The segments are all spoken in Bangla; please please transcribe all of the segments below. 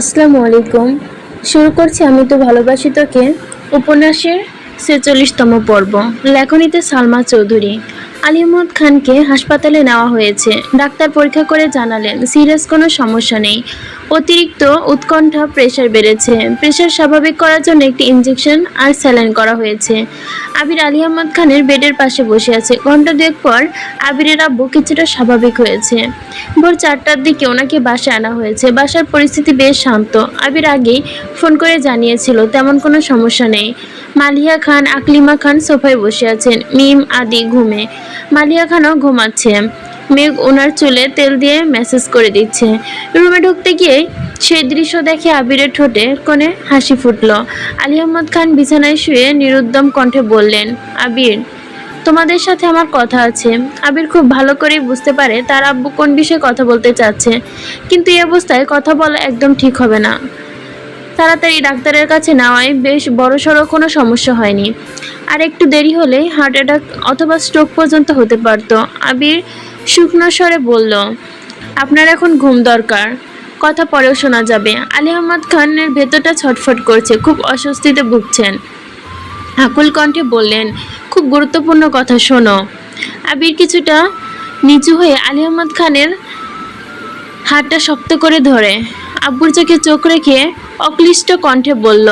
আসসালামু আলাইকুম। শুরু করছি আমি তো ভালোবাসি তোকে। উপন্যাসের ছেচল্লিশতম পর্ব। লেখনীতে সালমা চৌধুরী। আলিমুদ খানকে হাসপাতালে নেওয়া হয়েছে। ডাক্তার পরীক্ষা করে জানালেন, সিরিয়াস কোনো সমস্যা নেই। অতিরিক্ত উৎকণ্ঠা প্রেশার বেড়েছে। প্রেশার স্বাভাবিক করার জন্য একটি ইঞ্জেকশন আর স্যালাইন করা হয়েছে। আবির আলী আহমদ খানের বেডের পাশে বসে আছে। ঘণ্টা দুয়েক পর আবিরের আব্বু কিছুটা স্বাভাবিক হয়েছে। ভোর চারটার দিকে ওনাকে বাসায় আনা হয়েছে। বাসার পরিস্থিতি বেশ শান্ত। আবির আগেই ফোন করে জানিয়েছিল, তেমন কোনো সমস্যা নেই। মালিয়া খান, আকলিমা খান সোফায় বসে আছেন। মিম, আদি ঘুমে। মালিয়া খানও ঘুমাচ্ছে। মেঘ ওনার চুলে তেল দিয়ে মেসেজ করে দিচ্ছে। রুমে ঢুকতে গিয়ে সেই দৃশ্য দেখে আবিরের ঠোঁটে কোণে হাসি ফুটল। আলী আহমদ খান বিছানায় শুয়ে নিরুদ্যম কণ্ঠে বললেন, আবির, তোমাদের সাথে আমার কথা আছে। আবির খুব ভালো করেই বুঝতে পারে তার আব্বু কোন বিষয়ে কথা বলতে চাচ্ছে। কিন্তু এই অবস্থায় কথা বলা একদম ঠিক হবে না। তাড়াতাড়ি ডাক্তারের কাছে নেওয়ায় বেশ বড়সড় কোনো সমস্যা হয়নি। আর একটু দেরি হলে হার্ট অ্যাটাক অথবা স্ট্রোক পর্যন্ত হতে পারত। আবির শুকনো স্বরে বলল, আপনার এখন ঘুম দরকার। কথা পরেও শোনা যাবে। আলী আহমদ খানের ভেতরটা ছটফট করছে, খুব অস্বস্তিতে ভুগছেন। আকুল কণ্ঠে বললেন, খুব গুরুত্বপূর্ণ কথা শোনো। আবির কিছুটা নিচু হয়ে আলী আহমদ খানের হাতটা শক্ত করে ধরে। আব্বুর চোখে চোখ রেখে অক্লিষ্ট কণ্ঠে বলল,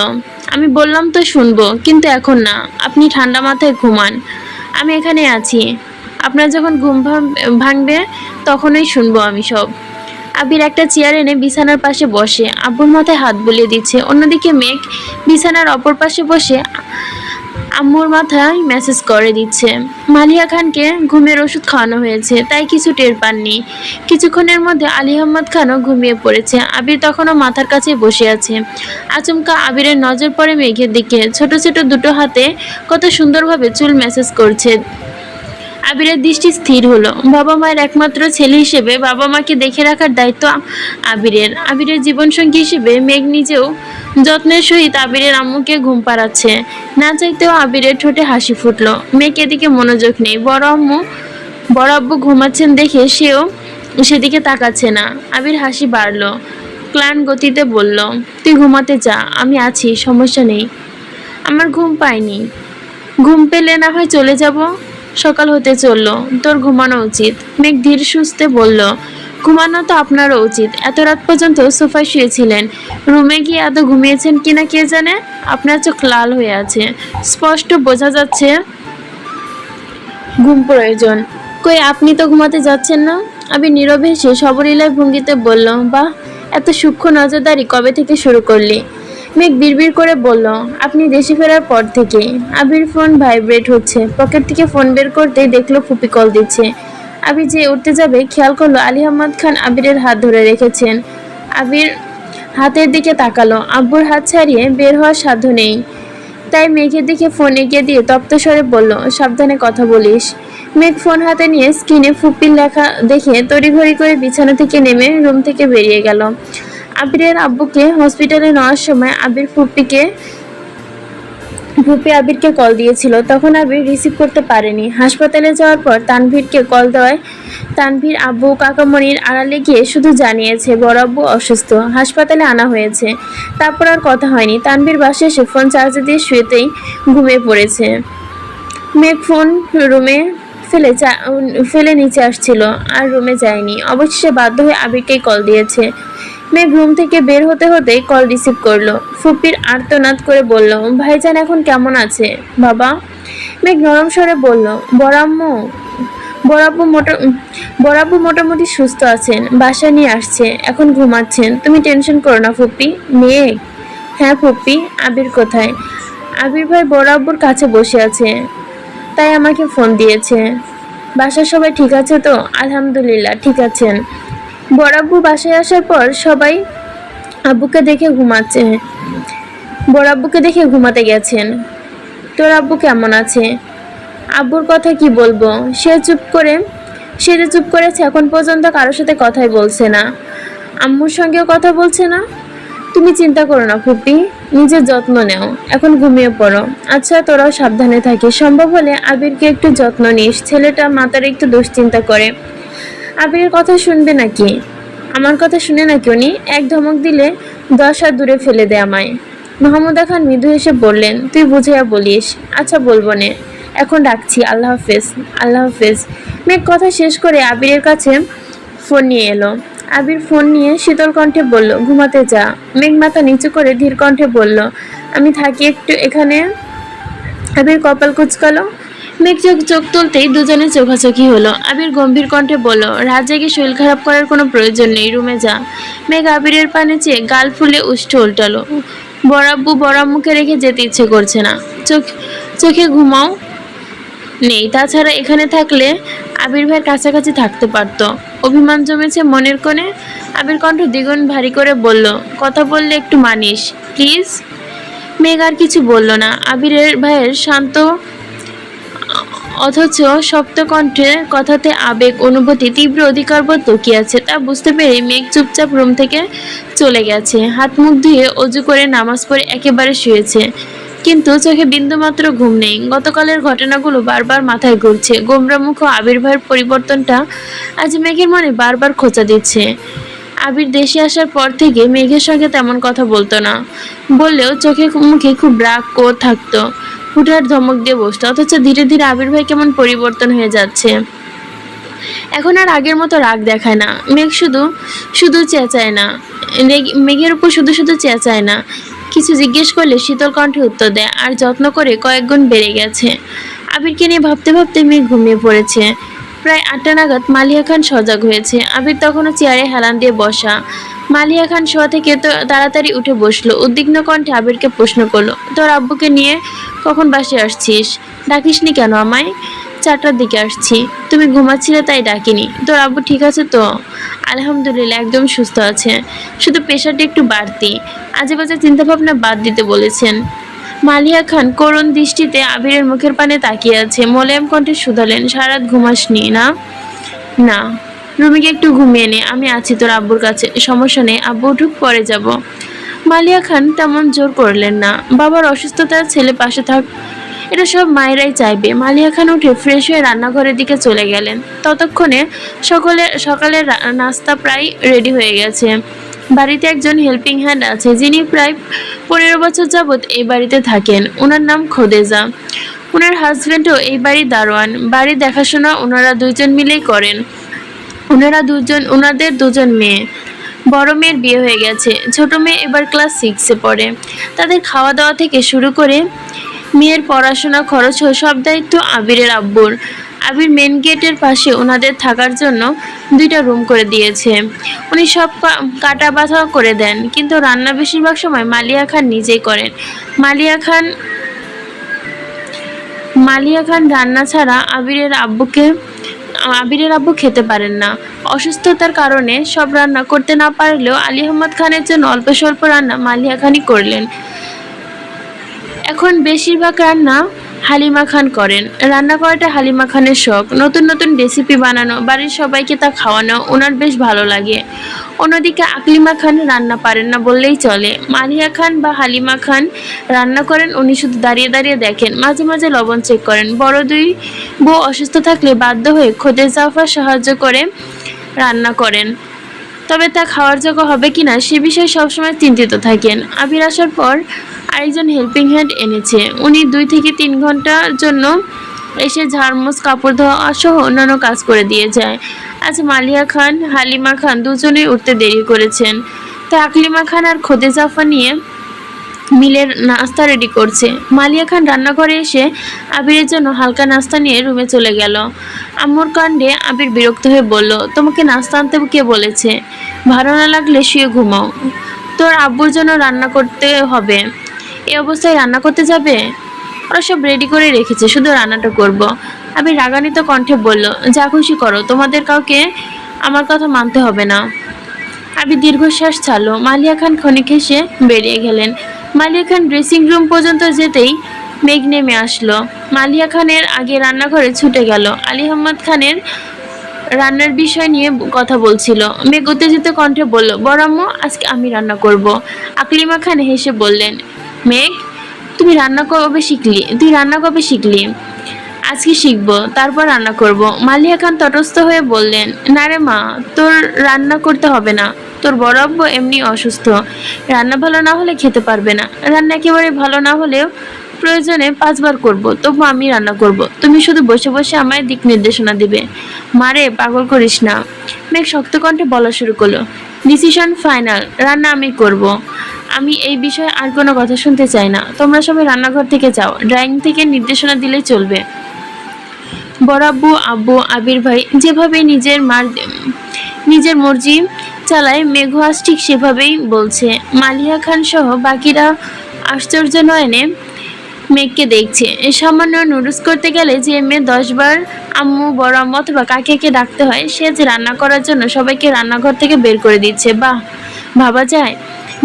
আমি বললাম তো শুনব, কিন্তু এখন না। আপনি ঠান্ডা মাথায় ঘুমান। আমি এখানে আছি। আপনার যখন ঘুম ভাঙ- ভাঙবে তখনই শুনব আমি সব। আবির একটা চেয়ার এনে বিছানার পাশে বসে। আব্বুর মাথায় হাত বুলিয়ে দিচ্ছে। অন্যদিকে মেঘ বিছানার অপর পাশে বসে আম্মুর মাথায় মেসেজ করে দিচ্ছে। মালিয়া খানকে ঘুমের ওষুধ খাওয়ানো হয়েছে, তাই কিছু টের পাননি। কিছুক্ষণের মধ্যে আলী আহমদ খানও ঘুমিয়ে পড়েছে। আবির তখনও মাথার কাছে বসে আছে। আচমকা আবিরের নজর পড়ে মেঘের দিকে। ছোট ছোট দুটো হাতে কত সুন্দরভাবে চুল মেসেজ করছে। আবিরের দৃষ্টি স্থির হলো। বাবা মায়ের একমাত্র ছেলে হিসেবে বাবা মাকে দেখে রাখার দায়িত্ব আবিরের। আবিরের জীবনসঙ্গী হিসেবে মেঘ নিজেও যত্নের সহিত আবিরের আম্মুকে ঘুম পাড়াচ্ছে। না চাইতেও আবিরের ঠোঁটে হাসি ফুটলো। মেঘ এদিকে মনোযোগ নেই। বড় আম্মু, বড় আব্বু ঘুমাচ্ছেন দেখে সেও সেদিকে তাকাচ্ছে না। আবির হাসি বাড়লো ক্লান গতিতে বলল, তুই ঘুমাতে যা, আমি আছি, সমস্যা নেই। আমার ঘুম পাইনি ঘুম পেলে না হয় চলে যাব? সকাল হতে চলল। তোর ঘুমানো উচিত। মেঘ ধীর সুস্থে বলল, ঘুমানো তো আপনারও উচিত। এত রাত পর্যন্ত সোফায় শুয়েছিলেন। রুমে গিয়ে এত ঘুমিয়েছেন কিনা কে জানে? আপনার চোখ লাল হয়ে আছে। স্পষ্ট বোঝা যাচ্ছে ঘুম প্রয়োজন। কই, আপনি তো ঘুমাতে যাচ্ছেন না? আমি নীরবে সে সবলীলায় ভঙ্গিতে বললাম বাহ, এত সূক্ষ্ম নজরদারি কবে থেকে শুরু করলি? মেঘ বিড়বিড় করে বলল, আপনি দেশে ফেরার পর থেকে আবির ফোন ভাইব্রেট হচ্ছে। পকেট থেকে ফোন বের করতেই দেখল ফুপি কল দিচ্ছে। আবির যে উঠতে যাবে, খেয়াল করল আলী আহমদ খান আবিরের হাত ধরে রেখেছেন। আবির হাতের দিকে তাকালো, আব্বুর হাত ছাড়িয়ে বের হওয়ার সাধ্য নেই। তাই মেঘের দিকে ফোন এগিয়ে দিয়ে তপ্ত স্বরে বলল, সাবধানে কথা বলিস। মেঘ ফোন হাতে নিয়ে স্ক্রিনে ফুপির লেখা দেখে তড়িঘড়ি করে বিছানা থেকে নেমে রুম থেকে বেরিয়ে গেল। আবিরের আব্বুকে হসপিটালে নেওয়ার সময় আবির ফুপিকে, ফুপি আবিরকে কল দিয়েছিল। তখন আবির রিসিভ করতে পারেনি। হাসপাতালে যাওয়ার পর তানভীরকে কল দেওয়ায় তানভীর আব্বু, কাকামণির আড়ালে গিয়ে শুধু জানিয়েছে, বড় আব্বু অসুস্থ। হাসপাতালে আনা হয়েছে। তারপর আর কথা হয়নি। তানভীর বাসে এসে ফোন চার্জে দিয়ে শুয়েতেই ঘুমিয়ে পড়েছে। মেঘ ফোন রুমে ফেলে ফেলে নিচে আসছিল, আর রুমে যায়নি। অবশেষে বাধ্য হয়ে আবিরকেই কল দিয়েছে। মেঘ রুম থেকে বের হতে হতেই কল রিসিভ করল। ফুপির আর্তনাদ করে বলল, ভাইজান এখন কেমন আছে? বাবা? মেঘ নরম স্বরে বলল, বড়াম্মু, বড়াব্বু মোটা বড়াব্বু মোটামুটি সুস্থ আছেন, বাসা নিয়ে আসছে, এখন ঘুমাচ্ছেন। তুমি টেনশন করো না ফুপি মেঘ হ্যাঁ ফুপি আবির কোথায়? আবির ভাই বড় আব্বুর কাছে বসে আছে, তাই আমাকে ফোন দিয়েছে। বাসার সবাই ঠিক আছে তো? আলহামদুলিল্লাহ, ঠিক আছেন। বড় আব্বু বাসায় আসার পর সবাই আব্বুকে দেখে ঘুমাচ্ছে। বড় আব্বুকে দেখে ঘুমাতে গেছেন। তোর আব্বু কেমন আছে? আব্বুর কথা কি বলব? সে চুপ করে, সে যে চুপ করেছে এখন পর্যন্ত কারোর সাথে কথাই বলছে না। আম্মুর সঙ্গেও কথা বলছে না। তুমি চিন্তা করো না ফুপি, নিজের যত্ন নেও। এখন ঘুমিয়ে পড়ো। আচ্ছা তোরাও সাবধানে থাকিস। সম্ভব হলে আবিরকে একটু যত্ন নিস। ছেলেটা মাতার একটু দুশ্চিন্তা করে। আবিরের কথা শুনবে নাকি? আমার কথা শুনে নাকি উনি? এক ধমক দিলে দশ হাত দূরে ফেলে দে আমায়। মাহমুদা খান মৃদু এসে বললেন, তুই বুঝাইয়া বলিস। আচ্ছা বলব নে। এখন রাখছি। আল্লাহ হাফেজ আল্লাহ হাফেজ। মেঘ কথা শেষ করে আবিরের কাছে ফোন নিয়ে এলো। আবির ফোন নিয়ে শীতল কণ্ঠে বলল, ঘুমাতে যা। মেঘ মাথা নিচু করে ধীর কণ্ঠে বলল, আমি থাকি একটু এখানে। আবির কপাল কুচকালো। মেঘ চোখ চোখ তুলতেই দুজনে চোখাচোখি হলো। আবির গম্ভীর কণ্ঠে বলল, রাত জেগে শরীর খারাপ করার কোনো প্রয়োজন নেই, রুমে যা। মেঘ আবিরের পানে চেয়ে গাল ফুলে উষ্ঠ উল্টালো। বরাব্বু বরাব মুখে রেখে যেতে ইচ্ছে করছে না। চোখ, চোখে ঘুমাও নেই। তাছাড়া এখানে থাকলে আবির ভাইয়ের কাছাকাছি থাকতে পারতো। অভিমান জমেছে মনের কোণে। আবির কণ্ঠ দ্বিগুণ ভারী করে বলল, কথা বললে একটু মানিস, প্লিজ? মেঘ আর কিছু বলল না। আবিরের ভাইয়ের শান্ত অথচ শক্ত কণ্ঠে কথাতে আবেগ, অনুভূতি, তীব্র অধিকারবোধ আছে। তা বুঝতে পেরে মেঘ চুপচাপ রুম থেকে চলে গেছে। হাত মুখ ধুয়ে অজু করে নামাজ পড়ে একেবারে শুয়েছে। কিন্তু চোখে বিন্দুমাত্র ঘুম নেই। গতকালের ঘটনাগুলো বারবার মাথায় ঘুরছে। গোমরামুখ আবির্ভাবের পরিবর্তনটা আজ মেঘের মনে বারবার খোঁচা দিচ্ছে। আবির দেশে আসার পর থেকে মেঘের সঙ্গে তেমন কথা বলতো না। বললেও চোখে মুখে খুব রাগ ও থাকতো। হুটার ধমক দিয়ে বসতো অথচ ধীরে ধীরে আবির ভাই কেমন পরিবর্তন হয়ে যাচ্ছে। এখন আর আগের মতো রাগ দেখায় না। মেঘ শুধু শুধু চেঁচায় না। মেঘের উপর শুধু শুধু চেঁচায় না। কিছু জিজ্ঞেস করলে শীতল কণ্ঠে উত্তর দেয়, আর যত্ন করে কয়েকগুণ বেড়ে গেছে। আবিরকে নিয়ে ভাবতে ভাবতে মেঘ ঘুমিয়ে পড়েছে। প্রায় আটটা নাগাদ মালিয়া খান সজাগ হয়েছে। আবির তখনও চেয়ারে হেলান দিয়ে বসা। মালিয়া খান শোয়া থেকে তো তাড়াতাড়ি উঠে বসল। উদ্বিগ্ন কণ্ঠে আবিরকে প্রশ্ন করল, তোর আব্বুকে নিয়ে কখন বাসে আসছিস? ডাকিসনি কেন আমায়? চারটার দিকে আসছি। তুমি ঘুমাচ্ছিলে তাই ডাকিনি। তোর আব্বু ঠিক আছে তো? আলহামদুলিল্লাহ, একদম সুস্থ আছে। শুধু প্রেশারটা একটু বাড়তি। আজে বাজে চিন্তাভাবনা বাদ দিতে বলেছেন। মালিয়া খান করুণ দৃষ্টিতে আবিরের মুখের পানে তাকিয়ে আছে। মোলায়েম কণ্ঠে শুধালেন, সারাত ঘুমাসনি না না? রুমিকে একটু ঘুমিয়ে নে, আমি আছি তোর আব্বুর কাছে, সমস্যা নেই, আব্বু উঠুক, পরে যাব। মালিয়া খান তেমন জোর করলেন না। বাবার অসুস্থতার ছেলে পাশে থাক, এটা সব মায়েরাই চাইবে। মালিয়া খান উঠে ফ্রেশ হয়ে রান্নাঘরের দিকে চলে গেলেন। ততক্ষণে সকলে, সকালের নাস্তা প্রায় রেডি হয়ে গেছে। বাড়িতে একজন হেল্পিং হ্যান্ড আছে, যিনি প্রায় পনেরো বছর যাবৎ এই বাড়িতে থাকেন। ওনার নাম খোদেজা। ওনার হাজবেন্ডও এই বাড়ির দারোয়ান। বাড়ির দেখাশোনা ওনারা দুইজন মিলেই করেন। ওনারা দুজন ওনাদের দুজন মেয়ে। বড় মেয়ের বিয়ে হয়ে গেছে। ছোট মেয়ে এবার ক্লাস সিক্সে পড়ে। তাদের খাওয়া দাওয়া থেকে শুরু করে মেয়ের পড়াশোনা খরচ সব দায়িত্ব আবিরের আব্বুর। আবির মেন গেটের পাশে ওনাদের থাকার জন্য দুইটা রুম করে দিয়েছে। উনি সব কাটা বাছা করে দেন, কিন্তু রান্না বেশিরভাগ সময় মালিয়া খান নিজেই করেন। মালিয়া খান মালিয়া খান রান্না ছাড়া আবিরের আব্বুকে, আবিরের আব্বু খেতে পারেন না। অসুস্থতার কারণে সব রান্না করতে না পারলেও আলী আহমদ খানের জন্য অল্প স্বল্প রান্না মালিয়া খানই করলেন। এখন বেশিরভাগ রান্না হালিমা খান করেন। রান্না করাটা হালিমা খানের শখ। নতুন নতুন রেসিপি বানানো, বাড়ির সবাইকে তা খাওয়ানো ওনার বেশ ভালো লাগে। অন্যদিকে আকলিমা খান রান্না পারেন না বললেই চলে। মালিয়া খান বা হালিমা খান রান্না করেন, উনি শুধু দাঁড়িয়ে দাঁড়িয়ে দেখেন, মাঝে মাঝে লবণ চেক করেন। বড় দুই বউ অসুস্থ থাকলে বাধ্য হয়ে খোদে জাফর সাহায্য করে রান্না করেন। তবে তা খাওয়ার যোগ্য হবে কি না সে বিষয়ে সবসময় চিন্তিত থাকেন। আবির আসার পর আরেকজন হেল্পিং হ্যান্ড এনেছে। উনি দুই থেকে তিন ঘণ্টার জন্য এসে ঝাড়মোস কাপড় ধোয়া সহ অন্যান্য কাজ করে দিয়ে যায়। আজ মালিয়া খান, হালিমা খান দুজনেই উঠতে দেরি করেছেন। তাই আকলিমা খান আর খোদে জাফা নিয়ে মিলের নাস্তা রেডি করছে। মালিয়া খান রান্নাঘরে এসে আবিরের জন্য হালকা নাস্তা নিয়ে রুমে চলে গেল। আম্মুর কাণ্ডে আবির বিরক্ত হয়ে বলল, তোমাকে নাস্তা আনতে কে বলেছে? ভালো না লাগলে শুয়ে ঘুমাও। তোর আব্বুর জন্য রান্না করতে হবে। এ অবস্থায় রান্না করতে যাবে? ওরা সব রেডি করে রেখেছে, শুধু রান্নাটা করব। আমি রাগান্বিত কণ্ঠে বলল, যা খুশি করো, তোমাদের কাউকে আমার কথা মানতে হবে না। আবি দীর্ঘশ্বাস ছাড়লো। মালিয়া খান ক্ষণিক হেসে বেরিয়ে গেলেন। মালিয়া খান ড্রেসিং রুম পর্যন্ত যেতেই মেঘ নেমে আসলো। মালিয়া খানের আগে রান্নাঘরে ছুটে গেল। আলী আহমদ খানের রান্নার বিষয় নিয়ে কথা বলছিল। মেঘ উত্তেজিত কণ্ঠে বলল বরাম্ম আজকে আমি রান্না করব। আকলিমা খান হেসে বললেন, মেঘ, তুমি রান্না কবে শিখলি? তুই রান্না কবে শিখলি? আজকে শিখব, তারপর রান্না করব। মালিয়া খান তটস্থ হয়ে বললেন, না রে মা, তোর রান্না করতে হবে না। তোর বড় আব্বু এমনি অসুস্থ। রান্না ভালো না হলে খেতে পারবে না। রান্না একেবারে ভালো না হলেও প্রয়োজনে পাঁচবার করব, তবু আমি রান্না করব। তুমি শুধু বসে বসে আমায় দিক নির্দেশনা দিবে। মারে পাগল করিস না। মেঘ শক্ত কণ্ঠে বলা শুরু করল ডিসিশন ফাইনাল রান্না আমি করব। আমি এই বিষয়ে আর কোনো কথা শুনতে চাই না। তোমরা সবাই রান্নাঘর থেকে যাও। ড্রয়িং থেকে নির্দেশনা দিলেই চলবে। বড় আব্বু, আবির ভাই যেভাবে নিজের মার নিজের মর্জি চালায় মেঘোয়াস ঠিক সেভাবেই বলছে। মালিয়া খান সহ বাকিরা আশ্চর্য নয়নে মেঘকে দেখছে। সামান্য নুডলস করতে গেলে যে মেয়ে দশবার আম্মু বড় আম্মু অথবা কাকেকে ডাকতে হয়, সে যে রান্না করার জন্য সবাইকে রান্নাঘর থেকে বের করে দিচ্ছে। বাহ, ভাবা যায়।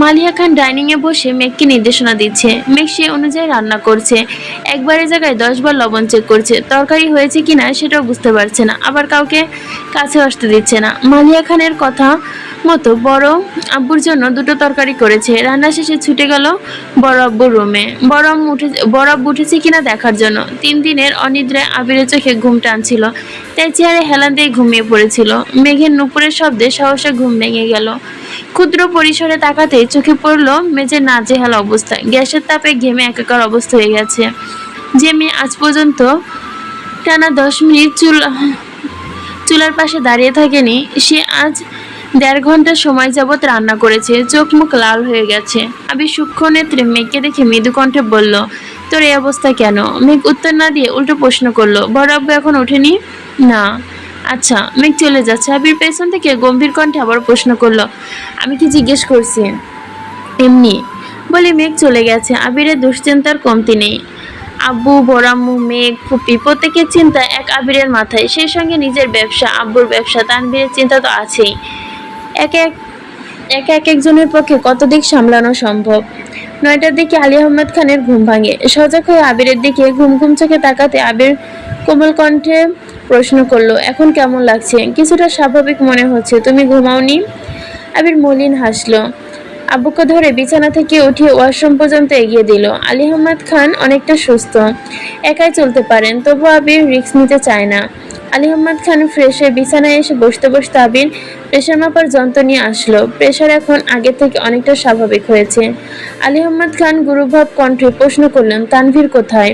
মালিয়া খান ডাইনিং এ বসে মেঘকে নির্দেশনা দিচ্ছে। মেঘ সে অনুযায়ী রান্না করছে। একবারের জায়গায় দশবার লবণ চেক করছে। তরকারি হয়েছে কিনা সেটাও বুঝতে পারছে না। আবার কাউকে কাছে আসতে দিচ্ছে না। মালিয়া খানের কথা মতো বড় আব্বুর জন্য দুটো তরকারি করেছে। রান্না শেষে ছুটে গেল বড় আব্বুর রুমে। বড় আম্মু উঠে, বড় আব্বু উঠেছে কিনা দেখার জন্য। তিন দিনের অনিদ্রায় আবিরের চোখে ঘুম টানছিল। তাই চেয়ারে হেলান দিয়ে ঘুমিয়ে পড়েছিল। মেঘের নুপুরের শব্দে সাহসে ঘুম ভেঙে গেল। ক্ষুদ্র পরিসরে তাকাতেই চোখে পড়ল মেঝের নাজেহাল অবস্থা। গ্যাসের তাপে ঘেমে একাকার অবস্থা হয়ে গেছে। যে মেয়ে আজ পর্যন্ত টানা দশ মিনিট চুল, চুলার পাশে দাঁড়িয়ে থাকেনি। সে আজ দেড় ঘণ্টা সময় যাবৎ রান্না করেছে। চোখ মুখ লাল হয়ে গেছে। আমি সূক্ষ্ম নেত্রে মেঘকে দেখে মৃদু কণ্ঠে বলল, তোর এই অবস্থা কেন? মেঘ উত্তর না দিয়ে উল্টো প্রশ্ন করল বড় আব্বু এখন ওঠেনি? না। আচ্ছা মেঘ চলে যাচ্ছে। আবির পেছন থেকে গম্ভীর কণ্ঠে আবার প্রশ্ন করল, আমি কি জিজ্ঞেস করছি? এমনি। বলে মেঘ চলে গেছে। আবিরের দুশ্চিন্তার কমতি নেই। আব্বু, বড়াম্মু, মেঘ, ফুপি, প্রত্যেকের চিন্তা এক আবিরের মাথায়। সেই সঙ্গে নিজের ব্যবসা, আব্বুর ব্যবসা তানবীরের চিন্তা তো আছেই। এক এক এক এক একজনের পক্ষে কত দিক সামলানো সম্ভব? নয়টার দিকে আলী আহমেদ খানের ঘুম ভাঙে। সজাগ হয়ে আবিরের দিকে ঘুম ঘুম চোখে তাকাতে আবির কোমল কণ্ঠে প্রশ্ন করল, এখন কেমন লাগছে? কিছুটা স্বাভাবিক মনে হচ্ছে। তুমি ঘুমাওনি? আবির মলিন হাসলো। আব্বুকে ধরে বিছানা থেকে উঠিয়ে ওয়াশরুম পর্যন্ত এগিয়ে দিল। আলী আহমদ খান অনেকটা সুস্থ। একাই চলতে পারেন, তবু আবির রিস্ক নিতে চায় না। আলী আহমদ খান ফ্রেশ বিছানায় এসে বসতে বসতে আবির প্রেশার মাপার যন্ত্র নিয়ে আসলো। প্রেশার এখন আগের থেকে অনেকটা স্বাভাবিক হয়েছে। আলী আহমদ খান গুরুভাব কণ্ঠে প্রশ্ন করলেন, তানভীর কোথায়?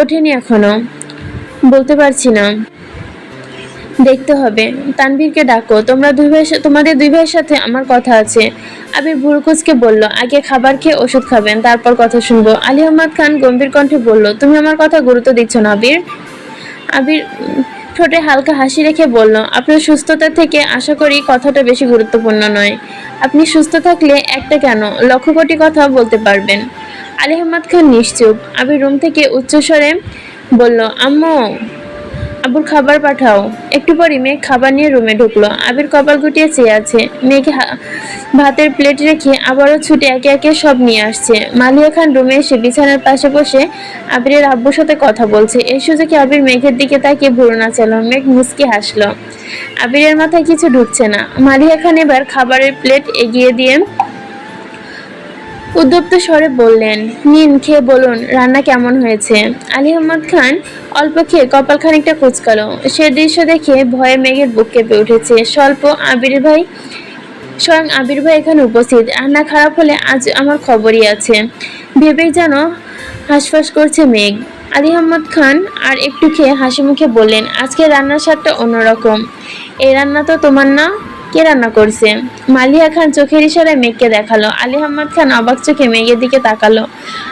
ওঠেনি এখনও। বলতে পারছি না। দেখতে হবে। তানভীরকে ডাকো। তোমরা দুই ভাই তোমাদের দুই ভাইয়ের সাথে আমার কথা আছে। আবির ভুরকুচকে বলল, আগে খাবার খেয়ে ওষুধ খাবেন, তারপর কথা শুনব। আলী আহমদ খান গম্ভীর কণ্ঠে বলল, তুমি আমার কথা গুরুত্ব দিচ্ছ না, আবির? আবির ঠোঁটে হালকা হাসি রেখে বলল, আপনার সুস্থতা থেকে আশা করি কথাটা বেশি গুরুত্বপূর্ণ নয়। আপনি সুস্থ থাকলে একটা কেন? লক্ষ কোটি কথা বলতে পারবেন। আলী আহমদ খান নিশ্চুপ। আবির রুম থেকে উচ্চস্বরে বলল, আম্মু আবুর খাবার পাঠাও। একটু পরই মেঘ খাবার নিয়ে রুমে ঢুকলো। আবির কপাল গুটিয়ে চেয়ে আছে। মেঘ ভাতের প্লেট রেখে আবারও ছুটে একে একে সব নিয়ে আসছে। মালিয়া খান রুমে এসে বিছানার পাশে বসে আবিরের আব্বুর সাথে কথা বলছে। এই সুযোগে আবির মেঘের দিকে তাকিয়ে ভুরু নাচালো মেঘ মুচকি হাসলো। আবিরের মাথায় কিছু ঢুকছে না। মালিয়া খান এবার খাবারের প্লেট এগিয়ে দিয়ে উদ্যপ্ত স্বরে বললেন, নিন, খেয়ে বলুন, রান্না কেমন হয়েছে? আলী আহমদ খান অল্প খেয়ে কপাল খানিকটা কুচকালো। সে দৃশ্য দেখে ভয়ে মেঘের বুক কেঁপে উঠেছে। স্বল্প আবির ভাই, স্বয়ং আবির ভাই এখানে উপস্থিত। রান্না খারাপ হলে আজ আমার খবরই আছে। ভেবেই যেন হাঁসফাঁস করছে মেঘ। আলী আহমদ খান আর একটু খেয়ে হাসি মুখে বললেন আজকে রান্নার স্বাদটা অন্যরকম। এই রান্না তো তোমার না? কে রান্না করছে? মালিয়া খান চোখের ইশারায় মেঘকে দেখাল। আলী আহমদ খান অবাক চোখে মেঘের দিকে তাকালো।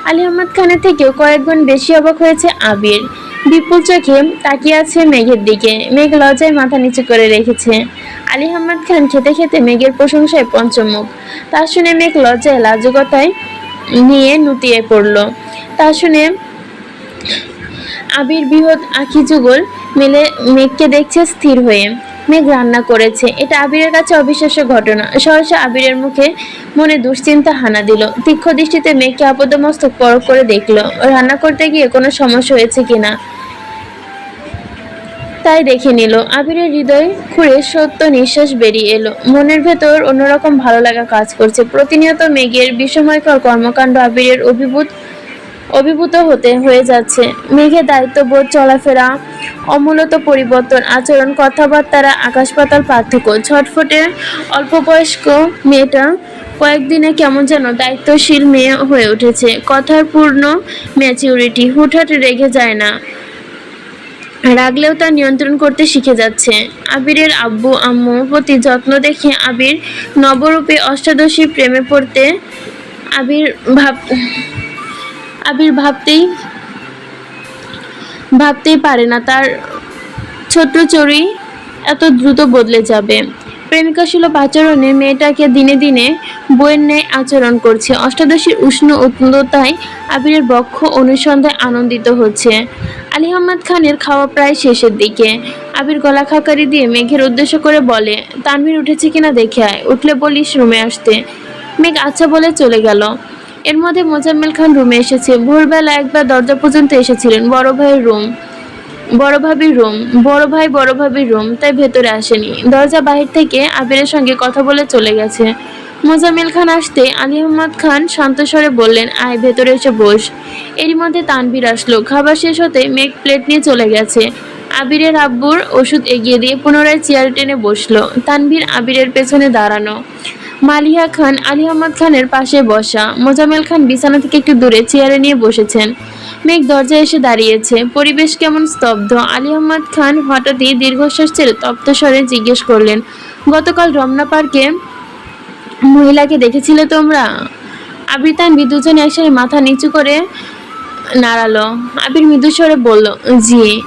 আলী আহমদ খানের থেকেও কয়েক গুণ বেশি অবাক হয়েছে আবির। বিপুল চোখে তাকিয়ে আছে মেঘের দিকে। মেঘ লজ্জায় মাথা নিচু করে রেখেছে। আলী আহমদ খান খেতে খেতে মেঘের প্রশংসায় পঞ্চমুখ। তা শুনে মেঘ লজ্জায় লাজুকতায় নিয়ে নুতিয়ে পড়ল। তা শুনে আবির বৃহৎ আখি যুগল মেলে মেঘকে দেখছে স্থির হয়ে। মেঘ রান্না করেছে। এটা আবিরের কাছে অবিশ্বাস্য ঘটনা। সহসা আবিরের মুখে মনে দুশ্চিন্তা হানা দিল। তীক্ষ্ণ দৃষ্টিতে মেঘকে আপাদমস্তক পরখ করে দেখল। রান্না করতে গিয়ে কোনো সমস্যা হয়েছে কিনা? তাই দেখে নিল। আবিরের হৃদয় খুঁড়ে সত্য নিঃশ্বাস বেরিয়ে এলো। মনের ভেতর অন্যরকম ভালো লাগা কাজ করছে। প্রতিনিয়ত মেঘের বিষময়কর কর্মকাণ্ড আবিরের অভিভূত অভিভূত হতে হয়ে যাচ্ছে। মেঘে দায়িত্ববোধ, চলাফেরা, অমূলত পরিবর্তন, আচরণ, কথাবার্তারা আকাশ পাতাল পার্থক্য। ছটফটে অল্প বয়স্ক মেয়েটা কয়েকদিনে কেমন যেন দায়িত্বশীল মেয়ে হয়ে উঠেছে। কথার পূর্ণ ম্যাচিউরিটি হুটহাট রেগে যায় না। রাগলেও তা নিয়ন্ত্রণ করতে শিখে যাচ্ছে। আবিরের আব্বু, আম্মু প্রতি যত্ন দেখে আবির নবরূপে অষ্টাদশী প্রেমে পড়তে আবির ভাব আবির ভাবতেই ভাবতেই পারে না। তার ছোট্ট চড়ি এত দ্রুত বদলে যাবে। প্রেমিকা সুলভ আচরণে মেয়েটাকে দিনে দিনে বইয়ের ন্যায় আচরণ করছে। অষ্টাদশীর উষ্ণ উত্ততায় আবিরের বক্ষ অনুসন্ধায় আনন্দিত হচ্ছে। আলী আহমদ খানের খাওয়া প্রায় শেষের দিকে। আবির গলা খাকারি দিয়ে মেঘের উদ্দেশ্য করে বলে, তানভীর উঠেছে কিনা দেখে আয়। উঠলে বলিস, রুমে আসতে। মেঘ আচ্ছা বলে চলে গেল। এর মধ্যে মোজাম্মেল খান রুমে এসেছে। ভোরবেলা একবার দরজা পর্যন্ত এসেছিলেন বড় ভাইয়ের রুম। বড় ভাবির রুম। বড় ভাই, বড় ভাবির রুম, তাই ভেতরে আসেনি। দরজা বাহির থেকে আবিরের সঙ্গে কথা বলে চলে গেছে। মোজাম্মেল খান আসতে আলী আহমদ খান শান্ত স্বরে বললেন, আয়, ভেতরে এসে বস। এরই মধ্যে তানভীর আসলো। খাবার শেষ হতে মেঘ প্লেট নিয়ে চলে গেছে। আবিরের আব্বুর ওষুধ এগিয়ে দিয়ে পুনরায় চেয়ার টেনে বসল। তানভীর আবিরের পেছনে দাঁড়ানো। মালিহা খান, আলী আহমদ খানের পাশে বসা। মোজামেল খান বিছানা থেকে একটু দূরে চেয়ারে নিয়ে বসেছেন। মেঘ দরজায় এসে দাঁড়িয়েছে। পরিবেশ কেমন স্তব্ধ। আলী আহমদ খান হঠাৎই দীর্ঘশ্বাস ছেড়ে তপ্ত স্বরে জিজ্ঞেস করলেন, গতকাল রমনা পার্কে মহিলাকে দেখেছিলে তোমরা? আবির তানবি দুজনে একসাথে মাথা নিচু করে নাড়ালো। আবির মৃদু স্বরে বলল, জি।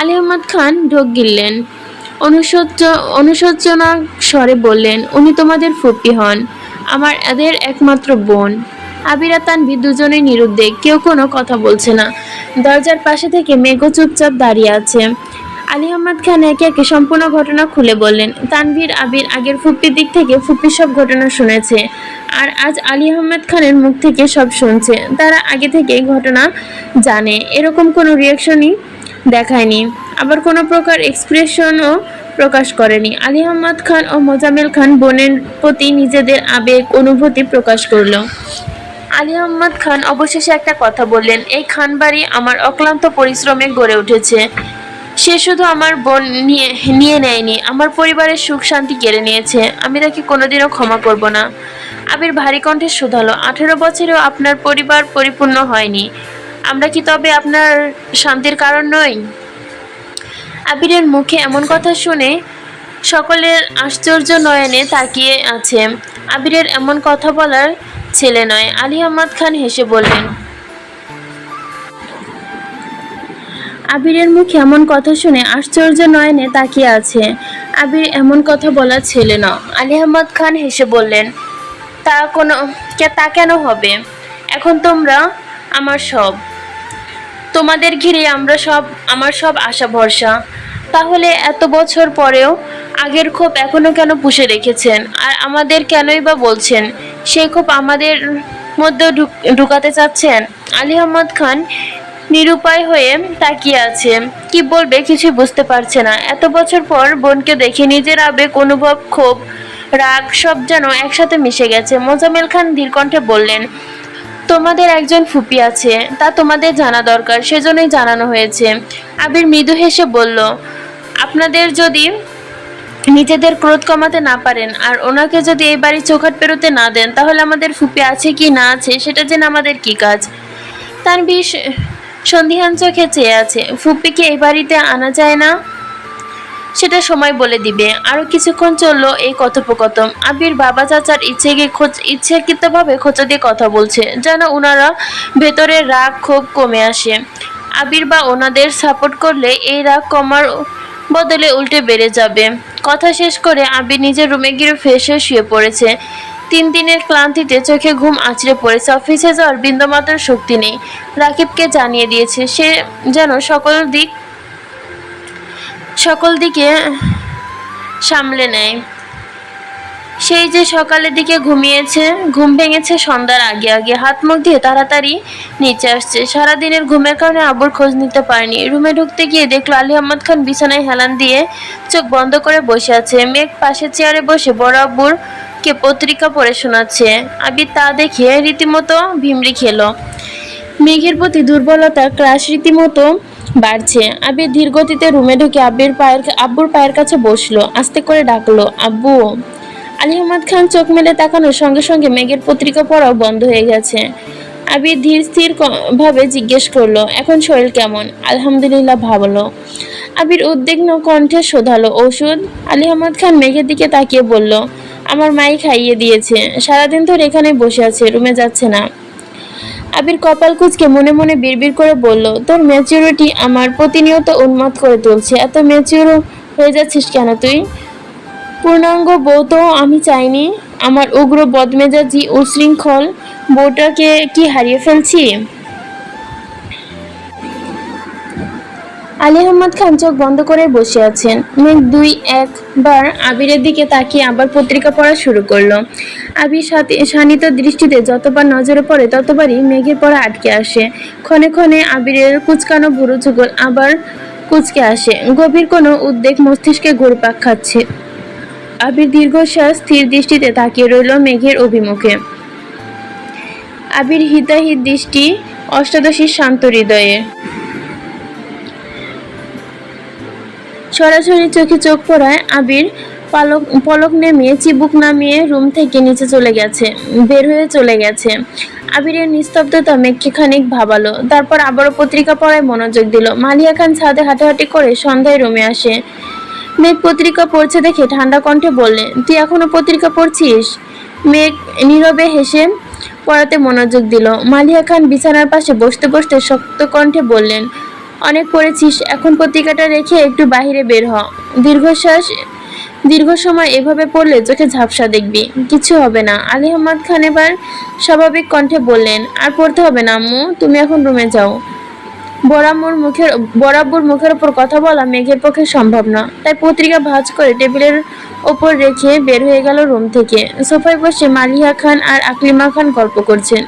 আলী আহমদ খান ঢোক গিললেন। অনুশোচ অনুশোচনা স্বরে বললেন, উনি তোমাদের ফুপি হন, আমার এদের একমাত্র বোন। আবিরা তানভি দুজনেই নিরুদ্বেগ, কেউ কোনো কথা বলছে না। দরজার পাশে থেকে মেঘ চুপচাপ দাঁড়িয়ে আছে। আলী আহমদ খান একে একে সম্পূর্ণ ঘটনা খুলে বললেন, তানভীর, আবির আগের ফুপ্পির দিক থেকে ফুপ্পির সব ঘটনা শুনেছে, আর আজ আলী আহমেদ খানের মুখ থেকে সব শুনছে। তারা আগে থেকে ঘটনা জানে। এরকম কোনো রিয়াকশনই দেখায়নি। আবার কোনো প্রকার এক্সপ্রেশনও প্রকাশ করেনি। আলী আহমদ খান ও মোজামেল খান বোনের প্রতি নিজেদের আবেগ, অনুভূতি প্রকাশ করল। আলী আহমদ খান অবশেষে একটা কথা বললেন, এই খান বাড়ি আমার অক্লান্ত পরিশ্রমে গড়ে উঠেছে। সে শুধু আমার বোন নিয়ে নিয়ে নেয়নি, আমার পরিবারের সুখ শান্তি কেড়ে নিয়েছে। আমি তাকে কোনোদিনও ক্ষমা করব না। আবির ভারী কণ্ঠে শুধালো, আঠেরো বছরেও আপনার পরিবার পরিপূর্ণ হয়নি। আমরা কি তবে আপনার শান্তির কারণ নই? আবিরের মুখে এমন কথা শুনে সকলের আশ্চর্য নয়নে তাকিয়ে আছে। আবিরের এমন কথা বলার ছেলে নয়। আলী আহমদ খান হেসে বললেন, আবিরের মুখে এমন কথা শুনে আশ্চর্য নয়নে তাকিয়ে আছে। আবির এমন কথা বলার ছেলে না আলী আহমদ খান হেসে বললেন, তা কোনো তা কেন হবে? এখন তোমরা আমার সব। তোমাদের ঘিরে আমরা সব, আমার সব আশা ভরসা। তাহলে এত বছর পরেও আগের ক্ষোভ এখনও কেন পুষে রেখেছেন? আর আমাদের কেনই বা বলছেন? সেই ক্ষোভ আমাদের মধ্যে ঢুকাতে চাচ্ছেন? আলী আহমদ খান নিরুপায় হয়ে তাকিয়ে আছে। কি বলবে কিছু বুঝতে পারছে না। এত বছর পর বোনকে দেখে নিজের আবেগ, অনুভব, ক্ষোভ, রাগ সব যেন একসাথে মিশে গেছে। মোজামেল খান ধীরকণ্ঠে বললেন তোমাদের একজন ফুপি আছে, তা তোমাদের জানা দরকার, সেজন্যই জানানো হয়েছে। আবির মৃদু হেসে বলল, আপনাদের যদি নিজেদের ক্রোধ কমাতে না পারেন, আর ওনাকে যদি এই বাড়ি চোখাট পেরোতে না দেন, তাহলে আমাদের ফুপি আছে কি না আছে, সেটা জেনে আমাদের কি কাজ? তার বিষ সন্ধিহান চোখে চেয়ে আছে, ফুপিকে এই বাড়িতে আনা যায় না? সেটা সময় বলে দিবে। আরও কিছুক্ষণ চলল এই কথোপকথন। আবির বাবা চাচার ইচ্ছে খোঁজ ইচ্ছাকৃতভাবে খোঁচা দিয়ে কথা বলছে, যেন ওনারা ভেতরে রাগ ক্ষোভ কমে আসে। আবির বা ওনাদের সাপোর্ট করলে এই রাগ কমার বদলে উল্টে বেড়ে যাবে। কথা শেষ করে আবির নিজের রুমে গিয়ে ফ্রেশ শুয়ে পড়েছে। তিন দিনের ক্লান্তিতে চোখে ঘুম আছড়ে পড়েছে। অফিসে যাওয়ার বিন্দুমাত্র শক্তি নেই। রাকিবকে জানিয়ে দিয়েছে, সে যেন সকল দিক সকল দিকে সামলে নেয়। সেই যে সকালের দিকে ঘুমিয়েছে, ঘুম ভেঙেছে সন্ধ্যার আগে আগে। হাত মুখ দিয়ে তাড়াতাড়ি নিচে আসছে। সারাদিনের ঘুমের কারণে আবুর খোঁজ নিতে পারেনি। রুমে ঢুকতে গিয়ে দেখল আলী আহমদ খান বিছানায় হেলান দিয়ে চোখ বন্ধ করে বসে আছে। মেঘ পাশে চেয়ারে বসে বড় আব্বুর কে পত্রিকা পড়ে শোনাচ্ছে। আবির তা দেখে রীতিমতো ভিমড়ি খেলো। মেঘের প্রতি দুর্বলতা ক্রাশ রীতিমতো বাড়ছে। আবির ধীর গতিতে রুমে ঢুকে আবির পায়ের আব্বুর পায়ের কাছে বসল, আস্তে করে ডাকলো, আব্বু। আলী আহমদ খান চোখ মেলে তাকানোর সঙ্গে সঙ্গে মেঘের পত্রিকা পড়াও বন্ধ হয়ে গেছে। আবির ধীর স্থির ভাবে জিজ্ঞেস করল, এখন শরীর কেমন? আলহামদুলিল্লাহ ভালো। আবির উদ্বিগ্ন কণ্ঠে শোধালো, ওষুধ? আলী আহমদ খান মেঘের দিকে তাকিয়ে বলল, আমার মাই খাইয়ে দিয়েছে, সারাদিন ধরে এখানে বসে আছে, রুমে যাচ্ছে না। আবির কপাল কুচকে মনে মনে বিড়বিড় করে বলল, তোর ম্যাচিউরিটি আমার প্রতিনিয়ত উন্মাদ করে তুলছে। এত ম্যাচিউর হয়ে যাচ্ছিস কেন তুই? পূর্ণাঙ্গ বউ তো আমি চাইনি। আমার উগ্র বদমেজাজি, উশৃঙ্খল বউটাকে কি হারিয়ে ফেলছি? আলী আহমদ খান চোখ বন্ধ করে বসে আছেন। মেঘ দুই একবার আবিরের দিকে তাকিয়ে আবার পত্রিকা পড়া শুরু করল। আবির সাথে শানিত দৃষ্টিতে যতবার নজরে পড়ে, ততবারই মেঘের পড়া আটকে আসে। ক্ষণে ক্ষণে আবিরের কুচকানো ভুরু যুগল আবার কুচকে আসে। গভীর কোনো উদ্বেগ মস্তিষ্কে ঘুরপাক খাচ্ছে। আবির দীর্ঘশ্বাস স্থির দৃষ্টিতে তাকিয়ে রইল মেঘের অভিমুখে। আবির হিতাহিত দৃষ্টি অষ্টাদশীর শান্ত হৃদয়ে। সরাসরি চোখে চোখ পড়ায় আবির পালক পলক নেমিয়ে চিবুক নামিয়ে রুম থেকে নিচে চলে গেছে, বের হয়ে চলে গেছে। আবিরের নিস্তব্ধতা মেঘকে খানিক ভাবালো, তারপর আবারও পত্রিকা পড়ায় মনোযোগ দিল। মালিয়া খান ছাদে হাঁটাহাঁটি করে সন্ধ্যায় রুমে আসে। মেঘ পত্রিকা পড়ছে দেখে ঠান্ডা কণ্ঠে বললেন তুই এখনও পত্রিকা পড়ছিস? মেঘ নীরবে হেসে পড়াতে মনোযোগ দিল। মালিয়া খান বিছানার পাশে বসতে বসতে শক্ত কণ্ঠে বললেন অনেক পড়েছিস। এখন পত্রিকাটা রেখে একটু বাইরে বের হ। দীর্ঘশ্বাস, দীর্ঘ সময় এভাবে পড়লে চোখে ঝাপসা দেখবি। কিছু হবে না। আলী আহমদ খান এবার স্বাভাবিক কণ্ঠে বললেন, আর পড়তে হবে না, আম্মু। তুমি এখন রুমে যাও। বরাম্মুর মুখের বরাব্বুর মুখের ওপর কথা বলা মেঘের পক্ষে সম্ভব না। তাই পত্রিকা ভাঁজ করে টেবিলের ওপর রেখে বের হয়ে গেল রুম থেকে। সোফায় বসে মালিহা খান আর আকলিমা খান গল্প করছেন।